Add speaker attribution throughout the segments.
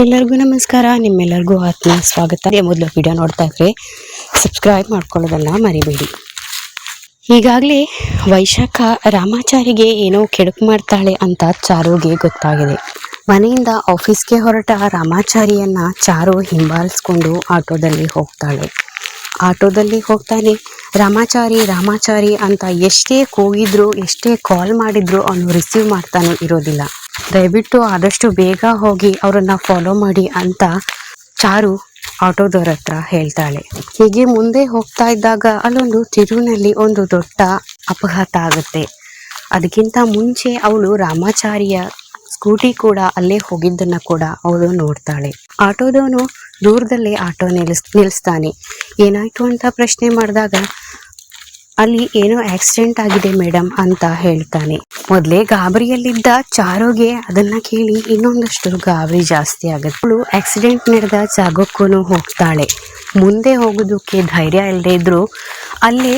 Speaker 1: ಎಲ್ಲರಿಗೂ ನಮಸ್ಕಾರ, ನಿಮ್ಮೆಲ್ಲರಿಗೂ ಆತ್ಮ ಸ್ವಾಗತ. ಮೊದಲು ವಿಡಿಯೋ ನೋಡ್ತಾ ಇದ್ರೆ ಸಬ್ಸ್ಕ್ರೈಬ್ ಮಾಡ್ಕೊಳ್ಳೋದನ್ನ ಮರಿಬೇಡಿ. ಈಗಾಗಲೇ ವೈಶಾಖ ರಾಮಾಚಾರಿಗೆ ಏನೋ ಕೆಡುಕು ಮಾಡ್ತಾಳೆ ಅಂತ ಚಾರುಗೆ ಗೊತ್ತಾಗಿದೆ. ಮನೆಯಿಂದ ಆಫೀಸ್ಗೆ ಹೊರಟ ರಾಮಾಚಾರಿಯನ್ನ ಚಾರು ಹಿಂಬಾಲಿಸ್ಕೊಂಡು ಆಟೋದಲ್ಲಿ ಹೋಗ್ತಾಳೆ. ಆಟೋದಲ್ಲಿ ಹೋಗ್ತಾನೆ, ರಾಮಾಚಾರಿ ರಾಮಾಚಾರಿ ಅಂತ ಎಷ್ಟೇ ಕೂಗಿದ್ರು, ಎಷ್ಟೇ ಕಾಲ್ ಮಾಡಿದ್ರು ಅವನು ರಿಸೀವ್ ಮಾಡ್ತಾನೆ ಇರೋದಿಲ್ಲ. ದಯವಿಟ್ಟು ಆದಷ್ಟು ಬೇಗ ಹೋಗಿ ಅವರನ್ನ ಫಾಲೋ ಮಾಡಿ ಅಂತ ಚಾರು ಆಟೋದವ್ರ ಹತ್ರ ಹೇಳ್ತಾಳೆ. ಹೀಗೆ ಮುಂದೆ ಹೋಗ್ತಾ ಇದ್ದಾಗ ಅಲ್ಲೊಂದು ತಿರುವಿನಲ್ಲಿ ಒಂದು ದೊಡ್ಡ ಅಪಘಾತ ಆಗುತ್ತೆ. ಅದಕ್ಕಿಂತ ಮುಂಚೆ ಅವಳು ರಾಮಾಚಾರಿಯ ಸ್ಕೂಟಿ ಕೂಡ ಅಲ್ಲೇ ಹೋಗಿದ್ದನ್ನ ಕೂಡ ಅವಳು ನೋಡ್ತಾಳೆ. ಆಟೋದವನು ದೂರದಲ್ಲೇ ಆಟೋ ನಿಲ್ಲಿಸ್ ನಿಲ್ಲಿಸ್ತಾನೆ ಏನಾಯ್ತು ಅಂತ ಪ್ರಶ್ನೆ ಮಾಡಿದಾಗ ಅಲ್ಲಿ ಏನೋ ಆಕ್ಸಿಡೆಂಟ್ ಆಗಿದೆ ಮೇಡಮ್ ಅಂತ ಹೇಳ್ತಾನೆ. ಮೊದಲೇ ಗಾಬರಿಯಲ್ಲಿದ್ದ ಚಾರೋಗೆ ಅದನ್ನ ಕೇಳಿ ಇನ್ನೊಂದಷ್ಟು ಗಾಬರಿ ಜಾಸ್ತಿ ಆಗುತ್ತೆ. ಅವಳು ಆಕ್ಸಿಡೆಂಟ್ ನಡೆದ ಜಾಗಕ್ಕೂ ಹೋಗ್ತಾಳೆ. ಮುಂದೆ ಹೋಗೋದಕ್ಕೆ ಧೈರ್ಯ ಇಲ್ಲದೆ ಇದ್ರು ಅಲ್ಲಿ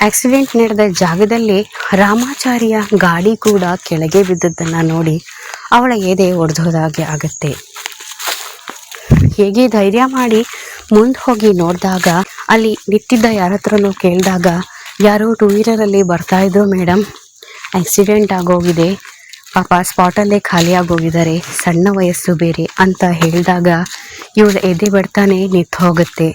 Speaker 1: ಆಕ್ಸಿಡೆಂಟ್ ನಡೆದ ಜಾಗದಲ್ಲಿ ರಾಮಾಚಾರಿಯ ಗಾಡಿ ಕೂಡ ಕೆಳಗೆ ಬಿದ್ದದ್ದನ್ನ ನೋಡಿ ಅವಳ ಎದೆ ಒಡೆದೋದಾಗೆ ಆಗುತ್ತೆ. ಹೇಗೆ ಧೈರ್ಯ ಮಾಡಿ ಮುಂದೆ ಹೋಗಿ ನೋಡಿದಾಗ ಅಲ್ಲಿ ನಿಂತಿದ್ದ ಯಾರ ಹತ್ರನೂ ಕೇಳಿದಾಗ ಯಾರೋ ಟೂ ವೀಲರಲ್ಲಿ ಬರ್ತಾ ಇದ್ರು ಮೇಡಮ್ ಆಕ್ಸಿಡೆಂಟ್ ಆಗೋಗಿದೆ. ಪಾಪ ಸ್ಪಾಟಲ್ಲೇ ಖಾಲಿ ಆಗೋಗಿದ್ದಾರೆ. ಸಣ್ಣ ವಯಸ್ಸು ಬೇರೆ ಅಂತ ಹೇಳಿದಾಗ ಇವಳ ಎದೆ ಬಡ್ತಾನೆ ನಿಂತು ಹೋಗುತ್ತೆ.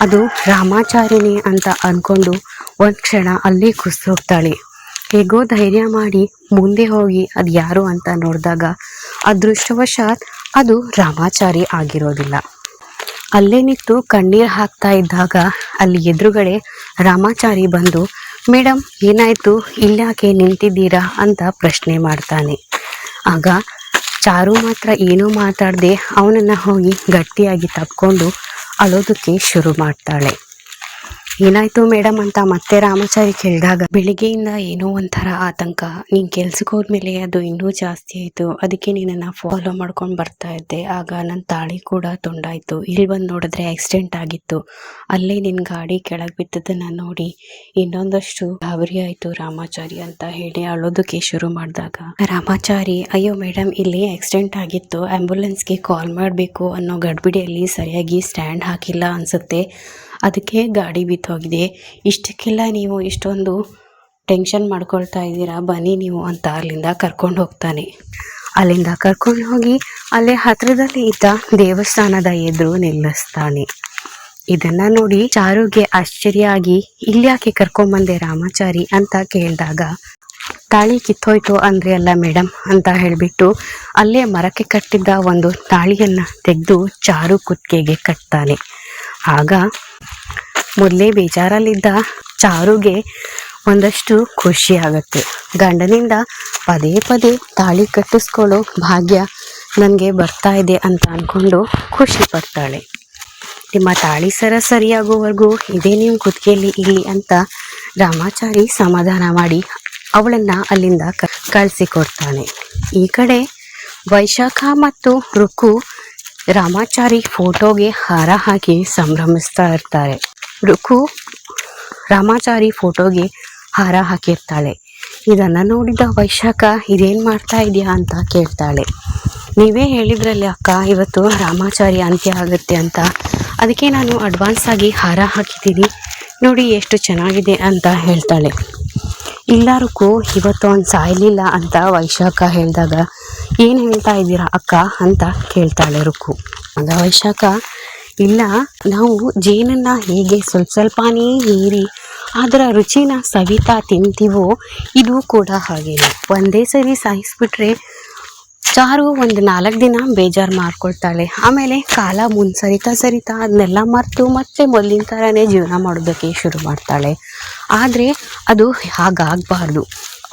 Speaker 1: ಅದು ರಾಮಾಚಾರಿಣಿ ಅಂತ ಅಂದ್ಕೊಂಡು ಒಂದು ಕ್ಷಣ ಅಲ್ಲೇ ಕುಸ್ದು ಹೋಗ್ತಾಳೆ ಹೇಗೋ ಧೈರ್ಯ ಮಾಡಿ ಮುಂದೆ ಹೋಗಿ ಅದು ಯಾರು ಅಂತ ನೋಡಿದಾಗ ಅದೃಷ್ಟವಶಾತ್ ಅದು ರಾಮಾಚಾರಿ ಆಗಿರೋದಿಲ್ಲ. ಅಲ್ಲೇ ನಿಂತು ಕಣ್ಣೀರು ಹಾಕ್ತಾ ಇದ್ದಾಗ ಅಲ್ಲಿ ಎದುರುಗಡೆ ರಾಮಾಚಾರಿ ಬಂದು ಮೇಡಮ್ ಏನಾಯಿತು? ಇಲ್ಲಾಕೆ ನಿಂತಿದ್ದೀರಾ? ಅಂತ ಪ್ರಶ್ನೆ ಮಾಡ್ತಾನೆ. ಆಗ ಚಾರು ಮಾತ್ರ ಏನೂ ಮಾತಾಡದೆ ಅವನನ್ನು ಹೋಗಿ ಗಟ್ಟಿಯಾಗಿ ತಕ್ಕೊಂಡು ಅಳೋದಕ್ಕೆ ಶುರು ಮಾಡ್ತಾಳೆ. ಏನಾಯ್ತು ಮೇಡಮ್ ಅಂತ ಮತ್ತೆ ರಾಮಾಚಾರಿ ಕೇಳಿದಾಗ, ಬೆಳಿಗ್ಗೆಯಿಂದ ಏನೋ ಒಂಥರ ಆತಂಕ. ನೀನ್ ಕೆಲ್ಸಕ್ಕೆ ಹೋದ್ಮೇಲೆ ಅದು ಇನ್ನೂ ಜಾಸ್ತಿ ಆಯ್ತು. ಅದಕ್ಕೆ ನಿನ್ನನ್ನು ಫಾಲೋ ಮಾಡ್ಕೊಂಡು ಬರ್ತಾ ಇದ್ದೆ. ಆಗ ನನ್ನ ತಾಳಿ ಕೂಡ ತುಂಡಾಯ್ತು. ಇಲ್ಲಿ ಬಂದು ನೋಡಿದ್ರೆ ಆಕ್ಸಿಡೆಂಟ್ ಆಗಿತ್ತು. ಅಲ್ಲೇ ನಿನ್ನ ಗಾಡಿ ಕೆಳಗೆ ಬಿದ್ದದನ್ನ ನೋಡಿ ಇನ್ನೊಂದಷ್ಟು ಗಾಬರಿ ಆಯ್ತು ರಾಮಾಚಾರಿ ಅಂತ ಹೇಳಿ ಅಳೋದಕ್ಕೆ ಶುರು ಮಾಡಿದಾಗ. ರಾಮಾಚಾರಿ, ಅಯ್ಯೋ ಮೇಡಮ್, ಇಲ್ಲಿ ಆಕ್ಸಿಡೆಂಟ್ ಆಗಿತ್ತು. ಆಂಬ್ಯುಲೆನ್ಸ್ಗೆ ಕಾಲ್ ಮಾಡಬೇಕು ಅನ್ನೋ ಗಡ್ಬಿಡಿಯಲ್ಲಿ ಸರಿಯಾಗಿ ಸ್ಟ್ಯಾಂಡ್ ಹಾಕಿಲ್ಲ ಅನ್ಸುತ್ತೆ. ಅದಕ್ಕೆ ಗಾಡಿ ಬಿತ್ತೋಗಿದೆ ಇಷ್ಟಕ್ಕೆಲ್ಲ ನೀವು ಇಷ್ಟೊಂದು ಟೆನ್ಷನ್ ಮಾಡ್ಕೊಳ್ತಾ ಇದ್ದೀರಾ? ಬನ್ನಿ ನೀವು ಅಂತ ಅಲ್ಲಿಂದ ಕರ್ಕೊಂಡು ಹೋಗ್ತಾನೆ. ಅಲ್ಲಿಂದ ಕರ್ಕೊಂಡು ಹೋಗಿ ಅಲ್ಲೇ ಹತ್ತಿರದಲ್ಲಿ ಇದ್ದ ದೇವಸ್ಥಾನದ ಎದುರು ನಿಲ್ಲಿಸ್ತಾನೆ. ಇದನ್ನ ನೋಡಿ ಚಾರುಗೆ ಆಶ್ಚರ್ಯ ಆಗಿ ಇಲ್ಯಾಕೆ ಕರ್ಕೊಂಬಂದೆ ರಾಮಾಚಾರಿ? ಅಂತ ಕೇಳಿದಾಗ, ತಾಳಿ ಕಿತ್ತೋಯ್ತು ಅಂದ್ರೆ ಅಲ್ಲ ಮೇಡಮ್ ಅಂತ ಹೇಳಿಬಿಟ್ಟು ಅಲ್ಲೇ ಮರಕ್ಕೆ ಕಟ್ಟಿದ್ದ ಒಂದು ತಾಳಿಯನ್ನ ತೆಗೆದು ಚಾರು ಕುತ್ತಿಗೆಗೆ ಕಟ್ತಾನೆ. ಆಗ ಮೊದಲೇ ಬೇಜಾರಲ್ಲಿದ್ದ ಚಾರುಗೆ ಒಂದಷ್ಟು ಖುಷಿ ಆಗುತ್ತೆ. ಗಂಡನಿಂದ ಪದೇ ಪದೇ ತಾಳಿ ಕಟ್ಟಿಸ್ಕೊಳ್ಳೋ ಭಾಗ್ಯ ನನಗೆ ಬರ್ತಾ ಇದೆ ಅಂತ ಅಂದ್ಕೊಂಡು ಖುಷಿ ಪಡ್ತಾಳೆ. ನಿಮ್ಮ ತಾಳಿ ಸರ ಸರಿಯಾಗುವವರೆಗೂ ಇದೇ ನೀವು ಕುತ್ತಿಗೆಯಲ್ಲಿ ಇಲ್ಲಿ ಅಂತ ರಾಮಾಚಾರಿ ಸಮಾಧಾನ ಮಾಡಿ ಅವಳನ್ನ ಅಲ್ಲಿಂದ ಕಳಿಸಿಕೊಡ್ತಾನೆ ಈ ಕಡೆ ವೈಶಾಖ ಮತ್ತು ರುಕು ರಾಮಾಚಾರಿ ಫೋಟೋಗೆ ಹಾರ ಹಾಕಿ ಸಂಭ್ರಮಿಸ್ತಾ ಇರ್ತಾರೆ. ರುಕು ರಾಮಾಚಾರಿ ಫೋಟೋಗೆ ಹಾರ ಹಾಕಿರ್ತಾಳೆ. ಇದನ್ನು ನೋಡಿದ ವೈಶಾಖ ಇದೇನು ಮಾಡ್ತಾ ಇದೆಯಾ ಅಂತ ಕೇಳ್ತಾಳೆ. ನೀವೇ ಹೇಳಿದ್ರಲ್ಲಿ ಅಕ್ಕ, ಇವತ್ತು ರಾಮಾಚಾರಿ ಅಂತ್ಯ ಆಗುತ್ತೆ ಅಂತ. ಅದಕ್ಕೆ ನಾನು ಅಡ್ವಾನ್ಸ್ ಆಗಿ ಹಾರ ಹಾಕಿದ್ದೀನಿ. ನೋಡಿ ಎಷ್ಟು ಚೆನ್ನಾಗಿದೆ ಅಂತ ಹೇಳ್ತಾಳೆ. ಇಲ್ಲ ರುಕು ಇವತ್ತು ಅವ್ನು ಸಾಯಲಿಲ್ಲ ಅಂತ ವೈಶಾಖ ಹೇಳಿದಾಗ, ಏನು ಹೇಳ್ತಾ ಇದ್ದೀರಾ ಅಕ್ಕ? ಅಂತ ಕೇಳ್ತಾಳೆ ರುಕು. ಆಗ ವೈಶಾಖ ಇಲ್ಲ, ನಾವು ಜೇನನ್ನ ಹೇಗೆ ಸ್ವಲ್ಪ ಸ್ವಲ್ಪನೇ ಹೀರಿ, ಅದರ ರುಚಿನ ಸವಿತಾ ತಿಂತೀವೋ, ಇದು ಕೂಡ ಹಾಗೇನೆ. ಒಂದೇ ಸರಿ ಸಾಯಿಸ್ಬಿಟ್ರೆ ಚಾರು ಒಂದು ನಾಲ್ಕು ದಿನ ಬೇಜಾರು ಮಾಡ್ಕೊಳ್ತಾಳೆ. ಆಮೇಲೆ ಕಾಲ ಮುಂದೆ ಸರಿತಾ ಸರಿತಾ ಅದನ್ನೆಲ್ಲ ಮರೆತು ಮತ್ತೆ ಮೊದಲಿನ ಥರನೇ ಜೀವನ ಮಾಡೋದಕ್ಕೆ ಶುರು ಮಾಡ್ತಾಳೆ. ಆದರೆ ಅದು ಹಾಗಾಗಬಾರ್ದು.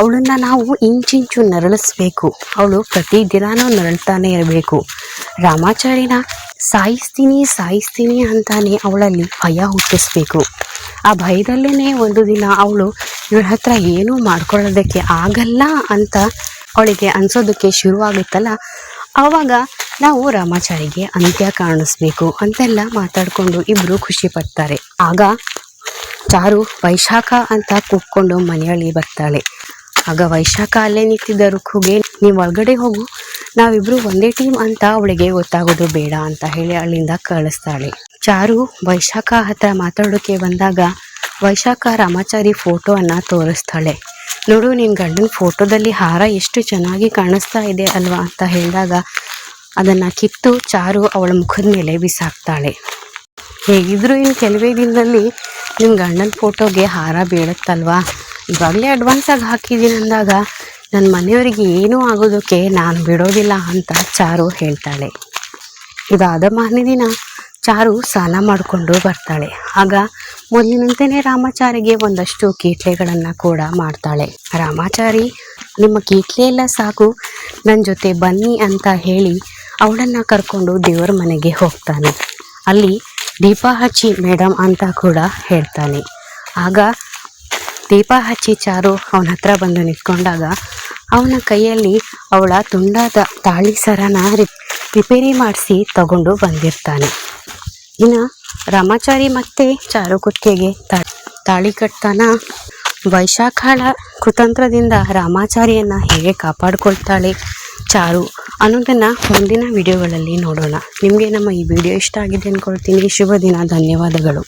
Speaker 1: ಅವಳನ್ನು ನಾವು ಇಂಚಿಂಚು ನರಳಿಸ್ಬೇಕು. ಅವಳು ಪ್ರತಿದಿನಾನೂ ನರಳ್ತಾನೆ ಇರಬೇಕು. ರಾಮಾಚಾರಿನ ಸಾಯಿಸ್ತೀನಿ ಸಾಯಿಸ್ತೀನಿ ಅಂತಾನೆ ಅವಳಲ್ಲಿ ಭಯ ಹುಟ್ಟಿಸ್ಬೇಕು. ಆ ಭಯದಲ್ಲೇ ಒಂದು ದಿನ ಅವಳು ಇವಳ ಹತ್ರ ಏನೂ ಮಾಡ್ಕೊಳ್ಳೋದಕ್ಕೆ ಆಗಲ್ಲ ಅಂತ ಅವಳಿಗೆ ಅನಿಸೋದಕ್ಕೆ ಶುರುವಾಗುತ್ತಲ್ಲ ಆವಾಗ ನಾವು ರಾಮಾಚಾರಿಗೆ ಅಂತ್ಯ ಕಾಣಿಸ್ಬೇಕು ಅಂತೆಲ್ಲ ಮಾತಾಡಿಕೊಂಡು ಇಬ್ಬರು ಖುಷಿ ಪಡ್ತಾರೆ. ಆಗ ಚಾರು ವೈಶಾಖ ಅಂತ ಕೂತ್ಕೊಂಡು ಮನೆಯಲ್ಲಿ ಬರ್ತಾಳೆ. ಆಗ ವೈಶಾಖ ಅಲ್ಲೇ ನಿಂತಿದ್ದ ರುಕ್ಕುಗೆ ನೀವು ಒಳಗಡೆ ಹೋಗು. ನಾವಿಬ್ರು ಒಂದೇ ಟೀಮ್ ಅಂತ ಅವಳಿಗೆ ಗೊತ್ತಾಗೋದು ಬೇಡ ಅಂತ ಹೇಳಿ ಅಲ್ಲಿಂದ ಕಳಿಸ್ತಾಳೆ. ಚಾರು ವೈಶಾಖ ಹತ್ರ ಮಾತಾಡೋಕೆ ಬಂದಾಗ ವೈಶಾಖ ರಾಮಾಚಾರಿ ಫೋಟೋವನ್ನು ತೋರಿಸ್ತಾಳೆ. ನೋಡು, ನಿನ್ ಗಂಡನ ಫೋಟೋದಲ್ಲಿ ಹಾರ ಎಷ್ಟು ಚೆನ್ನಾಗಿ ಕಾಣಿಸ್ತಾ ಇದೆ ಅಲ್ವಾ? ಅಂತ ಹೇಳಿದಾಗ ಅದನ್ನ ಕಿತ್ತು ಚಾರು ಅವಳ ಮುಖದ ಮೇಲೆ ಬಿಸಾಕ್ತಾಳೆ. ಹೇಗಿದ್ರು ಇನ್ನು ಕೆಲವೇ ದಿನದಲ್ಲಿ ನಿಮ್ಮ ಗಂಡನ ಫೋಟೋಗೆ ಹಾರ ಬೀಳುತ್ತಲ್ವಾ? ಇವಾಗಲೇ ಅಡ್ವಾನ್ಸ್ ಆಗಿ ಹಾಕಿದ್ದೀನಿ ಅಂದಾಗ ನನ್ನ ಮನೆಯವರಿಗೆ ಏನೂ ಆಗೋದಕ್ಕೆ ನಾನು ಬಿಡೋದಿಲ್ಲ ಅಂತ ಚಾರು ಹೇಳ್ತಾಳೆ. ಇದಾದ ಮಾರನೇ ದಿನ ಚಾರು ಸ್ನಾನ ಮಾಡಿಕೊಂಡು ಬರ್ತಾಳೆ. ಆಗ ಮೊದಲಿನಂತೆಯೇ ರಾಮಾಚಾರಿಗೆ ಒಂದಷ್ಟು ಕೀಟ್ಲೆಗಳನ್ನು ಕೂಡ ಮಾಡ್ತಾಳೆ. ರಾಮಾಚಾರಿ, ನಿಮ್ಮ ಕೀಟ್ಲೆ ಎಲ್ಲ ಸಾಕು. ನನ್ನ ಜೊತೆ ಬನ್ನಿ ಅಂತ ಹೇಳಿ ಅವಳನ್ನು ಕರ್ಕೊಂಡು ದೇವರ ಮನೆಗೆ ಹೋಗ್ತಾನೆ. ಅಲ್ಲಿ ದೀಪ ಹಚ್ಚಿ ಮೇಡಮ್ ಅಂತ ಕೂಡ ಹೇಳ್ತಾನೆ. ಆಗ ದೀಪ ಹಚ್ಚಿ ಚಾರು ಅವನ ಹತ್ರ ಬಂದು ನಿಂತ್ಕೊಂಡಾಗ ಅವನ ಕೈಯಲ್ಲಿ ಅವಳ ತುಂಡಾದ ತಾಳಿ ಸರನ ರಿಪೇರಿ ಮಾಡಿಸಿ ತಗೊಂಡು ಬಂದಿರ್ತಾನೆ. ಇನ್ನು ರಾಮಾಚಾರಿ ಮತ್ತೆ ಚಾರು ಕುತ್ತಿಗೆ ತಾಳಿ ಕಟ್ತಾನ ವೈಶಾಖಳ ಕುತಂತ್ರದಿಂದ ರಾಮಾಚಾರಿಯನ್ನು ಹೇಗೆ ಕಾಪಾಡಿಕೊಳ್ತಾಳೆ ಚಾರು ಅನ್ನೋದನ್ನು ಮುಂದಿನ ವಿಡಿಯೋಗಳಲ್ಲಿ ನೋಡೋಣ. ನಿಮಗೆ ನಮ್ಮ ಈ ವಿಡಿಯೋ ಇಷ್ಟ ಆಗಿದೆ ಅಂದ್ಕೊಳ್ತೀನಿ ಶುಭ ದಿನ, ಧನ್ಯವಾದಗಳು.